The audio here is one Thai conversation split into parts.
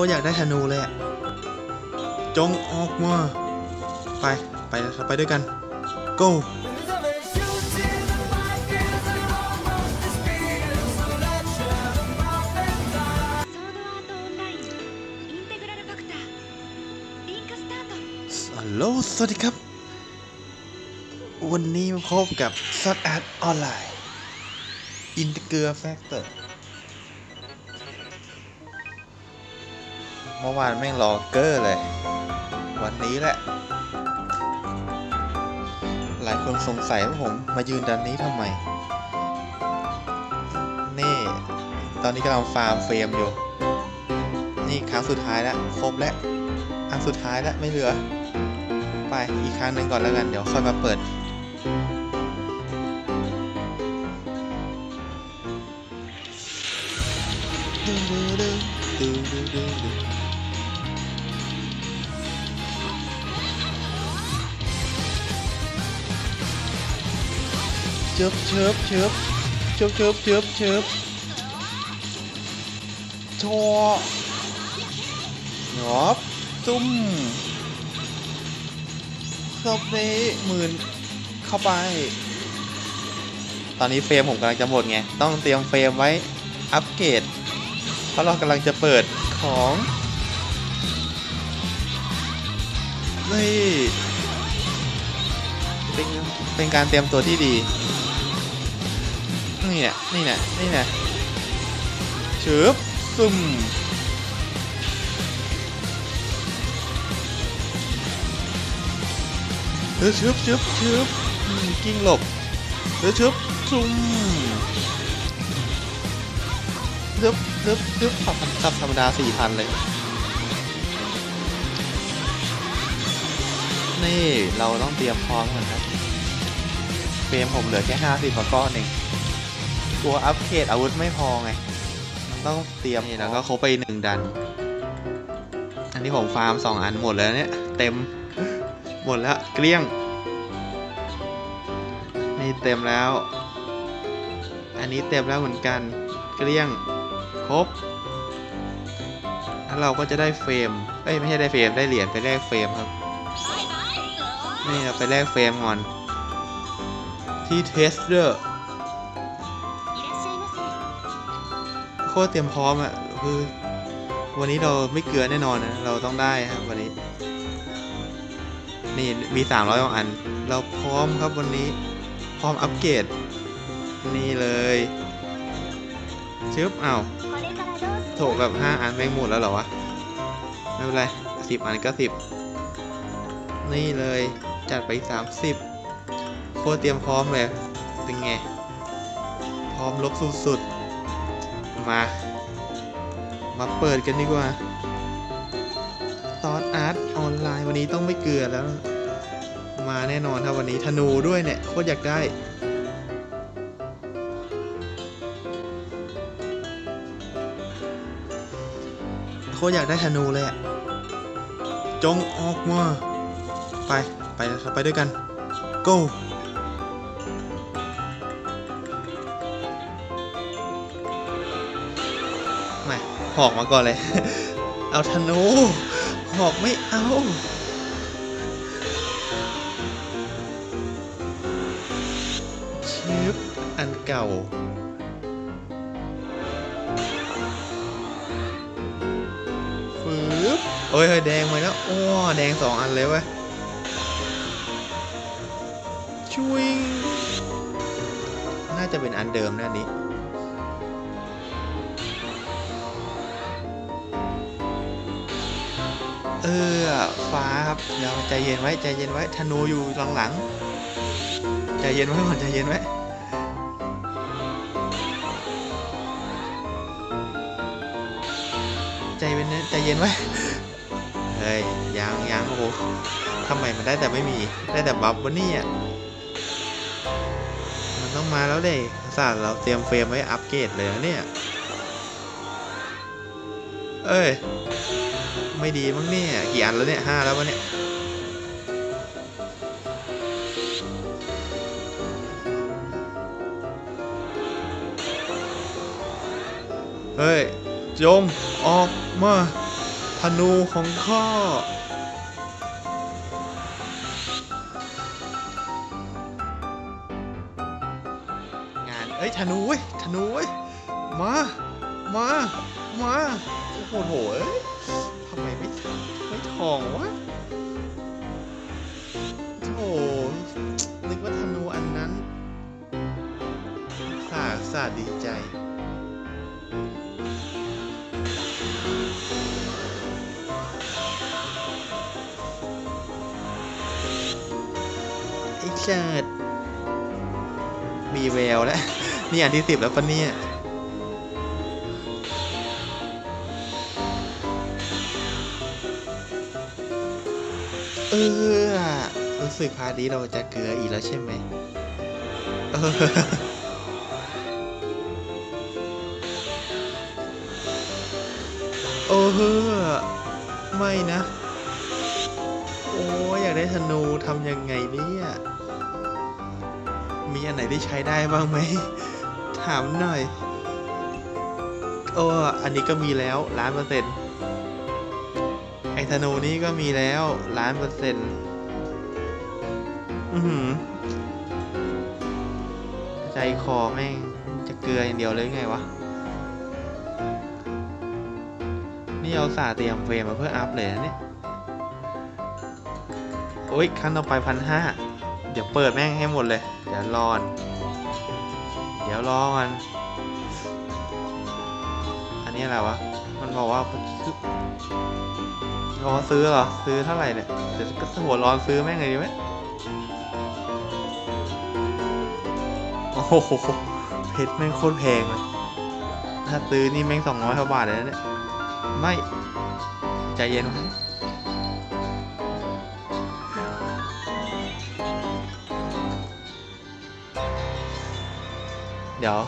ตรอยากได้ธนูเลยอะจงออกมาไป ไปเราไปด้วยกัน go ฮัลโหลสวัสดีครับ วันนี้พบกับซัดแอดออนไลน์ อินเตอร์แฟกเตอร์ เมื่อวานแม่งรอเกอร์เลย วันนี้แหละ หลายคนสงสัยว่าผมมายืนดันนี้ทำไม นี่ ตอนนี้กำลังฟาร์มเฟรมอยู่ นี่ครั้งสุดท้ายแล้ว ครบแล้ว อันสุดท้ายแล้วไม่เหลือ ไปอีกครั้งหนึ่งก่อนแล้วกัน เดี๋ยวค่อยมาเปิดเชิบเชิบเชิบเชิบเชิบเชิบเชิบชอหยอบจุ้มเข้าไปหมื่นเข้าไป ตอนนี้เฟรมผมกำลังจะหมดไง ต้องเตรียมเฟรมไว้อัปเกรด เพราะเรากำลังจะเปิดของนี่เป็นเป็นการเตรียมตัวที่ดี นี่เนี่ยนี่เนี่ยนี่เนี่ยชึบซุ่มเออชึบชึบชึบกิ้งหลบเออชึบซุ่มชึบชึบชึบขับขับธรรมดาสี่พันเลย นี่เราต้องเตรียมพร้อมก่อนครับเฟรมผมเหลือแค่ห้าสิบกว่าก้อนเอง กลัวอัปเกรดอาวุธไม่พอไง มันต้องเตรียมนี่แล้วก็ครบไปหนึ่งดัน อันนี้ผมฟาร์มสองอันหมดแล้วเนี่ย เต็ม หมดแล้วเกลี้ยง นี่เต็มแล้ว อันนี้เต็มแล้วเหมือนกัน เกลี้ยง ครบ แล้วเราก็จะได้เฟรม เอ้ยไม่ใช่ได้เฟรม ได้เหรียญไปแลกเฟรมครับ นี่เราไปแลกเฟรมก่อน ที่เทสเดอร์ ตรเตรียมพร้อมอะคือวันนี้เราไม่เกลือแน่นอนนะ เราต้องได้ครับวันนี้ นี่มีสามร้อยอัน เราพร้อมครับวันนี้ พร้อมอัปเกรด นี่เลยชึบเอา้าโถกแบห้าอันแม่งหมดแล้วเหรอวะ ไม่เป็นไรสิบอันก็สิบนี่เลยจัดไปสามสิบโคตรเตรียมพร้อมเลย เป็นไง พร้อมลบสุดๆ มา มาเปิดกันดีกว่าซอสอาร์ตออนไลน์วันนี้ต้องไม่เกลือแล้ว มาแน่นอนครับวันนี้ธนูด้วยเนี่ยโคตรอยากได้ โคตรอยากได้ธนูเลยอะจงออกมาไป ไปไปด้วยกัน go หอกมาก่อนเลย เอาธนู หอกไม่เอา ชิปอันเก่า ฟืบโอ้ยเฮ้ยแดงมาแล้วโอ้แดงสองอันเลยเว้ยช่วยน่าจะเป็นอันเดิมนะอัน เออฟ้าครับเดี๋ยวใจเย็นไว้ใจเย็นไว้ธนูอยู่หลังๆใจเย็นไว้ก่อนใจเย็นไว้ใจเย็นใจเย็นไว้เฮ้ยยังยังโอ้โหทำไมมันได้แต่ไม่มีได้แต่บัฟวะเนี่ยมันต้องมาแล้วเด้ศาสตร์เราเตรียมเฟรมไว้อัปเกรดเลยนะเนี่ยเอ้ย ไม่ดีมั้งเนี่ย กี่อันแล้วเนี่ยห้าแล้ววะเนี่ย เฮ้ย จงออกมาธนูของข้างานเอ้ยธนูเว้ยธนูเว้ยมา มา มา โอ้โหโถเอ้ย ไมไม่ไม่ทองวะโถนึกว่าธนูอันนั้นสาสาดีใจไอ้เชิดมีแววแล้ว นี่อันที่สิบแล้วปะเนี่ย เออ รู้สึกพาร์ทนี้เราจะเกลืออีกแล้วใช่ไหมเออโอ้เฮ้อไม่นะ โอ้ยอยากได้ธนูทำยังไงเนี่ยมีอันไหนที่ใช้ได้บ้างไหม ถามหน่อย โอ้ อันนี้ก็มีแล้วล้านเปอร์เซ็นต์ อ้ธนูนี่ก็มีแล้วล้านเปอร์เซ็นต์อือหือ ใจคอแม่ง จะเกลืออย่างเดียวเลยไงวะ นี่เอาสาเตรียมเฟรมมาเพื่ออัพเลยนะเนี่ย โอ้ยขั้นต่อไปพันห้าเดี๋ยวเปิดแม่งให้หมดเลย เดี๋ยวรอนเดี๋ยวรอก่อน อันนี้อะไรวะ มันบอกว่าคือรอซื้อเหรอ ซื้อเท่าไหร่เนี่ยเดี๋ยวก็หัวร้อนซื้อแม่งเลยดีไหมโอ้โหเพชรแม่งโคตรแพงเลยถ้าซื้อนี่แม่งสองร้อยกว่าบาทเลยนะเนี่ยไม่ใจเย็นไว้เดี๋ยว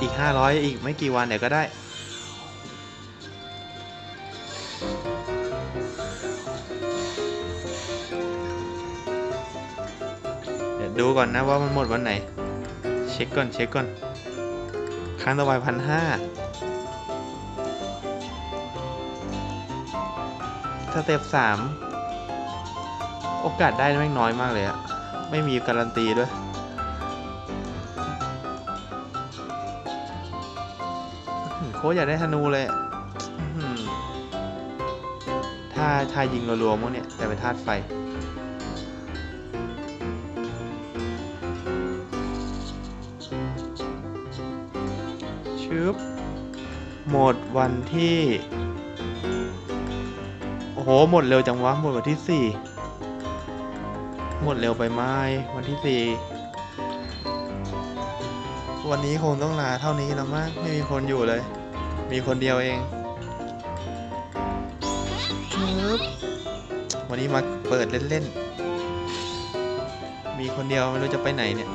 อีก500อีกไม่กี่วันเดี๋ยวก็ได้ ดูก่อนนะว่ามันหมดวันไหน เช็คก่อนเช็คก่อนครั้งต่อไปพันห้าสเต็ปสามโอกาสได้แม่น้อยมากเลยอะไม่มีการันตีด้วยโค้ชอยากได้ธนูเลยถ้าถ้ายิงรัวๆมั้งเนี่ยแต่เป็นธาตุไฟ ชึบหมดวันที่ โอ้โห หมดเร็วจังวะ หมดวันที่สี่หมดเร็วไปไหมวันที่สี่วันนี้คงต้องลาเท่านี้แล้วมั้งไม่มีคนอยู่เลย มีคนเดียวเองปึ๊บวันนี้มาเปิดเล่นๆ มีคนเดียวไม่รู้จะไปไหนเนี่ย